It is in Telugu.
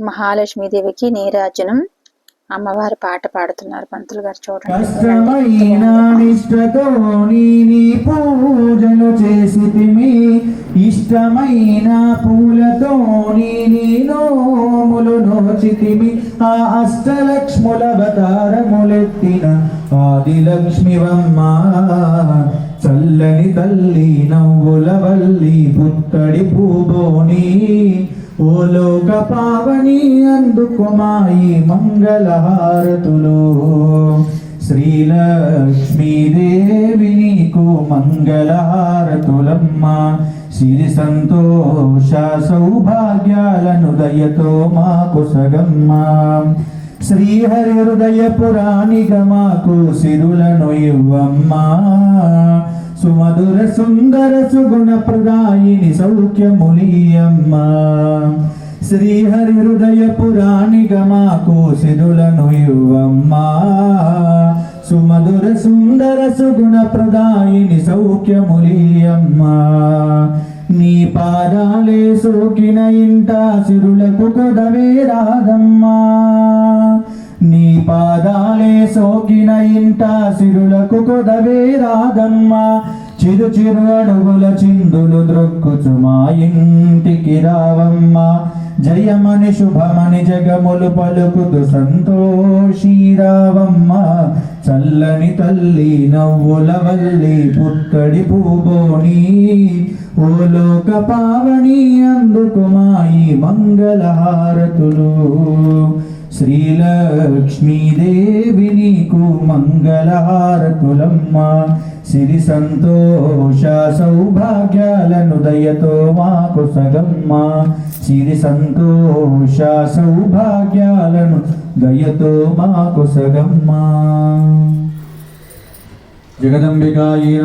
మహాలక్ష్మీదేవికి నీరాజనం. అమ్మవారి పాట పాడుతున్నారు పంతులు గారు చూడండి. పూజలు ఇష్టమైన పూలతో నీ నోములు నోచితిమి. ఆ అష్టలక్ష్ముల అవతారములెత్తిన ఆదిలక్ష్మివమ్మ. చల్లని తల్లి నవ్వుల వల్లి పుత్తడి పూబోని భూలోక పావని అందుకుమాయి మంగళహారతులు. శ్రీలక్ష్మీదేవి నీకు మంగళహారతులమ్మ. సిరి సంతోష సౌభాగ్యాలను దయతో మాకు సగమ్మ. శ్రీహరి హృదయ పురాణిగ మాకు సిరులను ఇవ్వమ్మా. సుమధుర సుందర సుగుణ ప్రదాయిని సౌఖ్యములియమ్మ శ్రీహరి హృదయ పురాణిగ మాకు సిరులను ఇవ్వమ్మా. సుమధుర సుందర సుగుణ ప్రదాయిని సౌఖ్యములియమ్మా నీ పాదాలే సోకిన ఇంట సిరులకు కొదవే రాధమ్మ. సోకిన ఇంట సిరులకు కొదవే రాదమ్మ. చిరు చిరు అడుగుల చిందులు ద్రొక్కుచు మా ఇంటికి రావమ్మ. జయమని శుభమని జగములు పలుకుతు సంతోషీరావమ్మ చల్లని తల్లి నవ్వుల వల్లి పుత్తడి పూబోని. ఓ లోక పావని అందుకు మాయి మంగళహారతులు. శ్రీలక్ష్మీదేవి నీకు మంగళహారతులమ్మ సిరి సంతోష సౌభాగ్యాలను దయతో మాకు సగమ్మ సిరి సంతోష సౌభాగ్యాలను దయతో మాకు సగమ్మ జగదంబికాయి